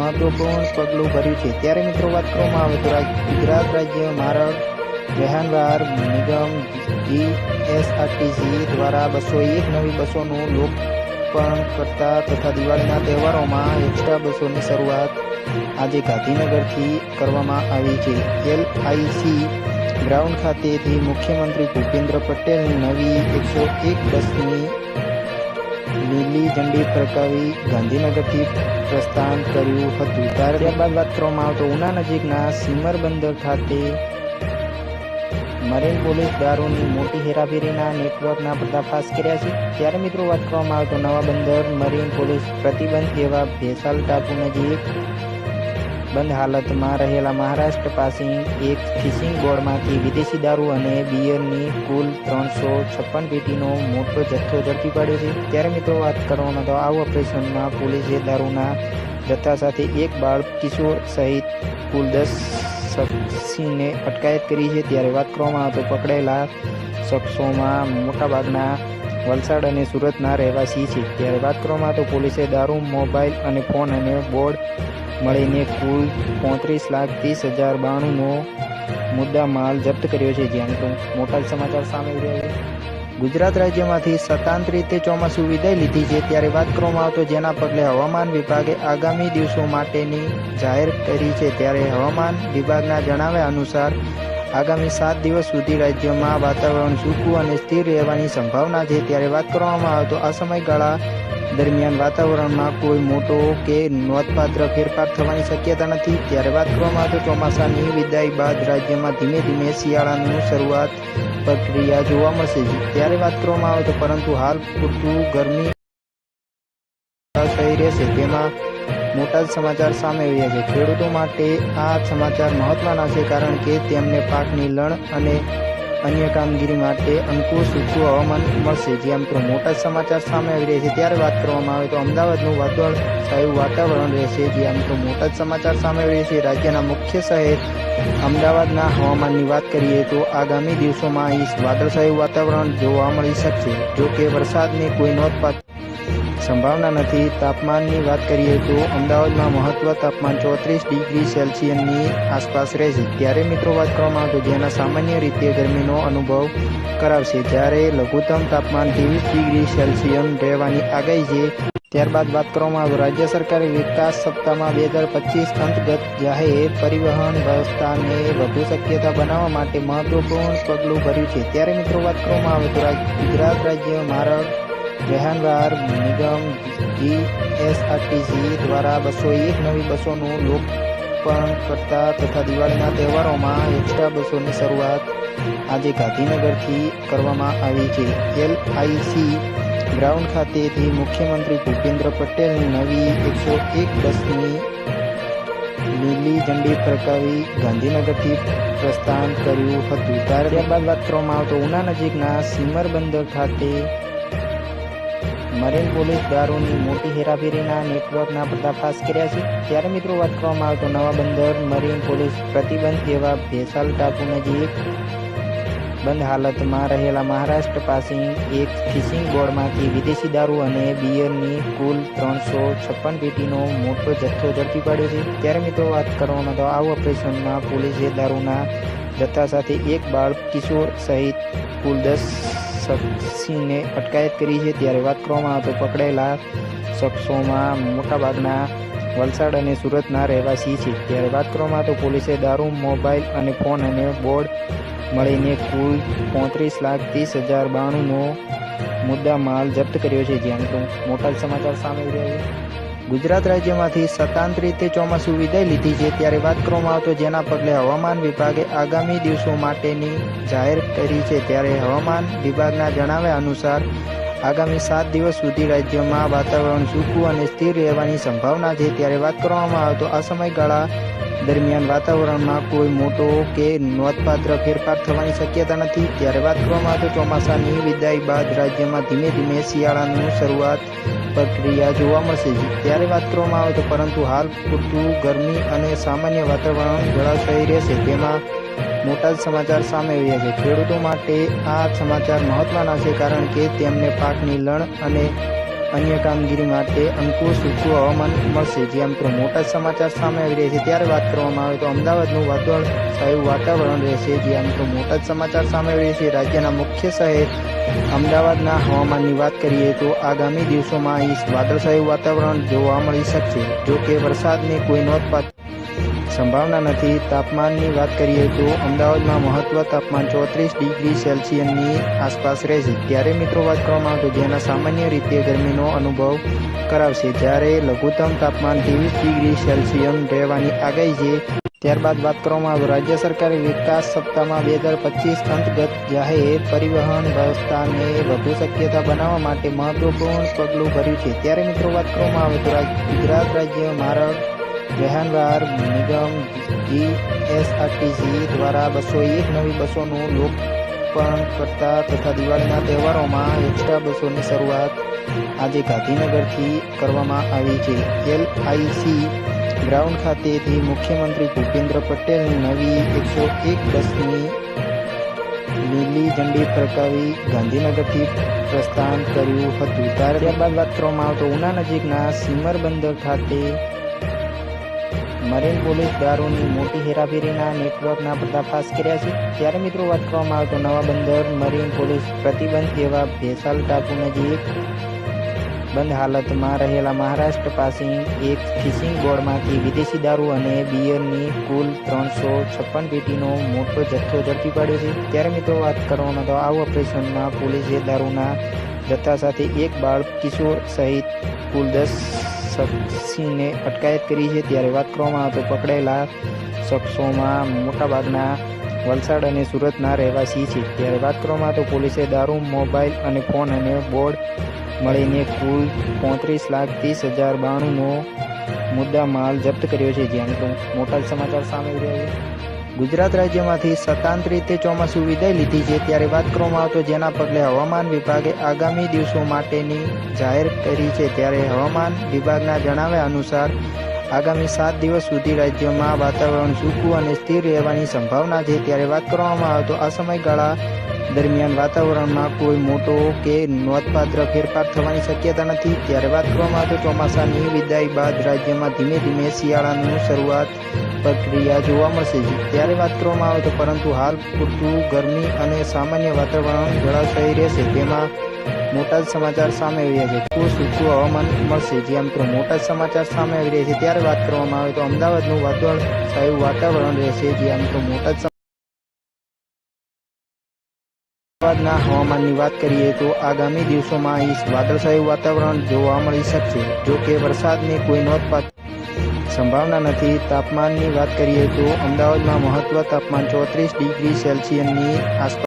મહત્વપૂર્ણ પગલું ભર્યું છે. ત્યારે મિત્રો વાત કરવામાં આવે તો ગુજરાત રાજ્ય માર્ગ વ્યવહાર નિગમ જીએસઆરટીસી દ્વારા બસો એક નવી બસોનું લોકપર્ણ કરતા તથા દિવાળીના તહેવારોમાં એક્સ્ટ્રા બસોની શરૂઆત આજે ગાંધીનગરથી કરવામાં આવી છે. એલઆઈસી ગ્રાઉન્ડ ખાતેથી મુખ્યમંત્રી ભૂપેન્દ્ર પટેલની નવી એકસો એક બસની લીલી ઝંડી ફરકાવી ગાંધીનગરથી પ્રસ્થાન કર્યું હતું. ત્યારબાદ વાત કરવામાં આવતો ઉના નજીકના સીમર બંદર ખાતે મરીન પોલીસ દારૂની મોટી હેરાફેરીના નેટવર્કના પર્દાફાશ કર્યા છે. ત્યારે મિત્રો વાત કરવામાં આવે તો નવા બંદર, મરીન પોલીસ પ્રતિબંધ એવા ભેસાલ ટાપુ નજીક બંધ હાલતમાં રહેલા મહારાષ્ટ્ર પાસે એક ફિશિંગ બોર્ડમાંથી વિદેશી દારૂ અને બિયરની કુલ ત્રણસો છપ્પન પેટીનો મોટો જથ્થો ઝડપી પાડ્યો છે. ત્યારે મિત્રો વાત કરવામાં તો આ ઓપરેશનમાં પોલીસે દારૂના જથ્થા સાથે એક બાળ કિશોર સહિત કુલ દસ શખ્સીને અટકાયત કરી છે. ત્યારે વાત કરવામાં તો પકડાયેલા શખ્સોમાં મોટાભાગના વલસાડ અને સુરતના રહેવાસી છે. ત્યારે વાત કરવામાં તો પોલીસે દારૂ, મોબાઈલ અને ફોન અને બોર્ડ મળીને કુલ પોત્રીસ લાખ ત્રીસ હજાર બાણુંનો મુદ્દા માલ જપ્ત કર્યો છે. જેમ મોટા સમાચાર સામે રહ્યા છે. ગુજરાત રાજ્યમાંથી સતાંત રીતે ચોમાસું વિદાય લીધી છે. ત્યારે વાત કરવામાં આવતો જેના પગલે હવામાન વિભાગે આગામી દિવસો માટેની જાહેર કરી છે. ત્યારે હવામાન વિભાગના જણાવ્યા અનુસાર આગામી સાત દિવસ સુધી રાજ્યમાં વાતાવરણ સૂકું અને સ્થિર રહેવાની સંભાવના છે. ત્યારે વાત કરવામાં આવે તો આ સમયગાળા દરમિયાન વાતાવરણમાં કોઈ મોટો કે નોંધપાત્ર ફેરફાર થવાની શક્યતા નથી. ત્યારે વાત કરવામાં આવે તો ચોમાસાની વિદાય બાદ રાજ્યમાં ધીમે ધીમે શિયાળાની શરૂઆત પ્રક્રિયા જોવા મળશે. ત્યારે વાત કરવામાં આવે તો પરંતુ હાલ પૂરતું ગરમી થઈ રહેશે. તેમાં મોટા જ સમાચાર સામે આવ્યા છે. ખેડૂતો માટે આ સમાચાર મહત્વના છે કારણ કે તેમને પાકની લણ અને અન્ય કામગીરી માટે અનુકૂળ સૂકું હવામાન મળશે. જેમ કે મોટા સમાચાર સામે આવી રહ્યા છે. ત્યારે વાત કરવામાં આવે તો અમદાવાદનું વાદળ છાયું વાતાવરણ રહેશે. જ્યાં તો મોટા સમાચાર સામે આવી રહ્યા છે. રાજ્યના મુખ્ય શહેર અમદાવાદના હવામાનની વાત કરીએ તો આગામી દિવસોમાં અહીં વાદળછાયું વાતાવરણ જોવા મળી શકશે. જો કે વરસાદની કોઈ નોંધપાત્ર સંભાવના નથી. તાપમાનની વાત કરીએ તો અમદાવાદમાં મહત્વ તાપમાન ચોત્રીસ ડિગ્રી સેલ્સિયસની આસપાસ રહેશે. ત્યારે મિત્રો વાત કરવામાં આવે જેના સામાન્ય રીતે ગરમીનો અનુભવ કરાવશે. જ્યારે લઘુત્તમ તાપમાન ત્રેવીસ ડિગ્રી સેલ્સિયસ રહેવાની આગાહી છે. ત્યારબાદ વાત કરવામાં આવે રાજ્ય સરકારે વિકાસ સપ્તાહમાં બે હજાર પચીસ અંતર્ગત જાહેર પરિવહન વ્યવસ્થાને વધુ શક્યતા બનાવવા માટે મહત્વપૂર્ણ પગલું ભર્યું છે. ત્યારે મિત્રો વાત કરવામાં આવે તો ગુજરાત રાજ્ય માર્ગ વ્યવહાર નિગમ જીએસઆરટીસી દ્વારા બસો એક નવી બસોનું લોકપણ કરતા તથા દિવાળીના તહેવારોમાં એક્સ્ટ્રા બસોની શરૂઆત આજે ગાંધીનગરથી કરવામાં આવી છે. એલઆઈસી ગ્રાઉન્ડ ખાતેથી મુખ્યમંત્રી ભૂપેન્દ્ર પટેલની નવી એકસો એક બસની લીલી ઝંડી ફરકાવી ગાંધીનગરથી પ્રસ્થાન કર્યું હતું. ત્યારબાદ વાત કરવામાં આવતો ઉના નજીકના સીમર બંદર ખાતે મરીન પોલીસ દારૂની મોટી હેરાફેરીના નેટવર્કના પર્દાફાશ કર્યા છે. ત્યારે મિત્રો વાત કરવામાં આવે તો નવા બંદર, મરીન પોલીસ પ્રતિબંધ એવા ભેસાલ ટાપુ નજીક બંધ હાલતમાં રહેલા મહારાષ્ટ્ર પાસે એક ફિશિંગ બોર્ડમાંથી વિદેશી દારૂ અને બિયરની કુલ ત્રણસો છપ્પન પેટીનો મોટો જથ્થો ઝડપી પાડ્યો છે. ત્યારે મિત્રો વાત કરવામાં તો આ ઓપરેશનમાં પોલીસે દારૂના જથ્થા સાથે એક બાળ કિશોર સહિત કુલ દસ શખ્સીને અટકાયત કરી છે. ત્યારે વાત કરવામાં આવે તો પકડાયેલા શખ્સોમાં મોટાભાગના વલસાડ અને સુરતના રહેવાસી છે. ત્યારે વાત કરવામાં તો પોલીસે દારૂ, મોબાઈલ અને ફોન અને બોર્ડ મળીને કુલ પોત્રીસ લાખ ત્રીસ હજાર બાણુંનો મુદ્દા માલ જપ્ત કર્યો છે. જ્યાં તો મોટા સમાચાર સામે રહ્યા છે. ગુજરાત રાજ્યમાંથી સતાંત રીતે ચોમાસું વિદાય લીધી છે, ત્યારે વાત કરવામાં આવતો જેના પગલે હવામાન વિભાગે આગામી દિવસો માટેની જાહેર કરી છે, ત્યારે હવામાન વિભાગના જણાવ્યા અનુસાર, આગામી સાત દિવસ સુધી રાજ્યમાં વાતાવરણ સૂકું અને સ્થિર રહેવાની સંભાવના છે. ત્યારે વાત કરવામાં આવતો આ સમયગાળા દરમિયાન વાતાવરણમાં કોઈ મોટો કે નોંધપાત્ર ફેરફાર થવાની શક્યતા નથી. ત્યારે વાત કરવામાં આવે તો ચોમાસાની વિદાય બાદ રાજ્યમાં ધીમે ધીમે શિયાળાનું શરૂઆત પ્રક્રિયા જોવા મળશે. ત્યારે વાત કરવામાં આવે તો પરંતુ હાલ પૂરતું ગરમી અને સામાન્ય વાતાવરણ જળાશય રહેશે. તેમાં મોટા જ સમાચાર સામે આવ્યા છે. ખેડૂતો માટે આ સમાચાર મહત્વના છે કારણ કે તેમને પાકની લણ અને અન્ય કામગીરી માટે અનુકૂળ સૂચવું હવામાન મળશે જ્યાં મિત્રો મોટા સમાચાર સામે આવી રહ્યા છે. ત્યારે વાત કરવામાં આવે તો અમદાવાદનું વાદળ છાયું વાતાવરણ રહેશે, જ્યાં મિત્રો મોટા જ સમાચાર સામે આવી રહ્યા છે. રાજ્યના મુખ્ય શહેર અમદાવાદના હવામાનની વાત કરીએ તો આગામી દિવસોમાં અહીં વાદળછાયું વાતાવરણ જોવા મળી શકશે. જો કે વરસાદની કોઈ નોંધપાત્ર સંભાવના નથી. તાપમાનની વાત કરીએ તો અમદાવાદમાં મહત્વ તાપમાન ચોત્રીસ ડિગ્રી સેલ્સિયસની આસપાસ રહેશે. ત્યારે મિત્રો વાત કરવામાં આવે તો જેના સામાન્ય રીતે ગરમીનો અનુભવ કરાવશે. જ્યારે લઘુત્તમ તાપમાન ત્રેવીસ ડિગ્રી સેલ્સિયમ રહેવાની આગાહી છે. ત્યારબાદ વાત કરવામાં આવે રાજ્ય સરકારે વિકાસ સપ્તાહમાં બે હજાર પચીસ અંતર્ગત જાહેર પરિવહન વ્યવસ્થાને વધુ શક્યતા બનાવવા માટે મહત્વપૂર્ણ પગલું ભર્યું છે. ત્યારે મિત્રો વાત કરવામાં આવે તો ગુજરાત રાજ્ય માર્ગ વાહનવ્યવહાર નિગમ જીએસઆરટીસી દ્વારા બસો એક નવી બસોનું લોકપણ કરતા તથા દિવાળીના તહેવારોમાં એક્સ્ટ્રા બસોની શરૂઆત આજે ગાંધીનગરથી કરવામાં આવી છે. એલઆઈસી ગ્રાઉન્ડ ખાતેથી મુખ્યમંત્રી ભૂપેન્દ્ર પટેલની નવી એકસો એક બસની લીલી ઝંડી ફરકાવી ગાંધીનગરથી પ્રસ્થાન કર્યું હતું. ત્યારબાદ વાત કરવામાં આવતો ઉના નજીકના સીમર બંદર ખાતે મરીન પોલીસ દારૂની મોટી હેરાફેરીના નેટવર્કના પર્દાફાશ કર્યા છે. ત્યારે મિત્રો વાત કરવામાં આવે તો નવા બંદર, મરીન પોલીસ પ્રતિબંધ એવા ભેસાલ ટાપુ નજીક બંધ હાલતમાં રહેલા મહારાષ્ટ્ર પાસે એક ફિશિંગ બોર્ડમાંથી વિદેશી દારૂ અને બિયરની કુલ ત્રણસો છપ્પન પેટીનો મોટો જથ્થો ઝડપી પાડ્યો છે. ત્યારે મિત્રો વાત કરવામાં તો આ ઓપરેશનમાં પોલીસે દારૂના જથ્થા સાથે એક બાળ કિશોર સહિત કુલ દસ શખ્સીને અટકાયત કરી છે. ત્યારે વાત કરવામાં આવે તો પકડાયેલા શખ્સોમાં મોટાભાગના વલસાડ અને સુરતના રહેવાસી છે. ત્યારે વાત કરવામાં આવે તો પોલીસે દારૂ, મોબાઈલ અને ફોન અને બોર્ડ મળીને કુલ પોત્રીસ લાખ ત્રીસ હજાર બાણુંનો મુદ્દા માલ જપ્ત કર્યો છે. મિત્રો મોટા સમાચાર સામે રહ્યા છે. ગુજરાત રાજ્યમાંથી સતાંત રીતે ચોમાસું વિદાય લીધી છે, ત્યારે વાત કરવામાં આવતો જેના પગલે હવામાન વિભાગે આગામી દિવસો માટેની જાહેર કરી છે, ત્યારે હવામાન વિભાગના જણાવ્યા અનુસાર, આગામી સાત દિવસ સુધી રાજ્યમાં વાતાવરણ સૂકું અને સ્થિર રહેવાની સંભાવના છે. ત્યારે વાત કરવામાં આવે તો આ સમયગાળા દરમિયાન વાતાવરણમાં કોઈ મોટો કે નોંધપાત્ર ફેરફાર થવાની શક્યતા નથી. ત્યારે વાત કરવામાં આવે તો ચોમાસાની વિદાય બાદ રાજ્યમાં ધીમે ધીમે શિયાળાનું શરૂઆત પ્રક્રિયા જોવા મળશે. ત્યારે વાત કરવામાં આવે તો પરંતુ હાલ પૂરતું ગરમી અને સામાન્ય વાતાવરણ જળાશય રહેશે. તેમાં મોટા જ સમાચાર સામે આવી રહ્યા છે. ખૂબ સૂકું હવામાન મળશે. જ્યાં મિત્રો મોટા જ સમાચાર સામે આવી રહ્યા છે. ત્યારે વાત કરવામાં આવે તો અમદાવાદનું છાયું વાતાવરણ રહેશે. જ્યાં મિત્રો મોટા જ અમદાવાદના હવામાનની વાત કરીએ તો આગામી દિવસોમાં અહીં વાદળછાયું વાતાવરણ જોવા મળી શકશે. જો કે વરસાદની કોઈ નોંધપાત્ર સંભાવના નથી. તાપમાનની વાત કરીએ તો અમદાવાદમાં મહત્વ તાપમાન ચોત્રીસ ડિગ્રી સેલ્સિયસની આસપાસ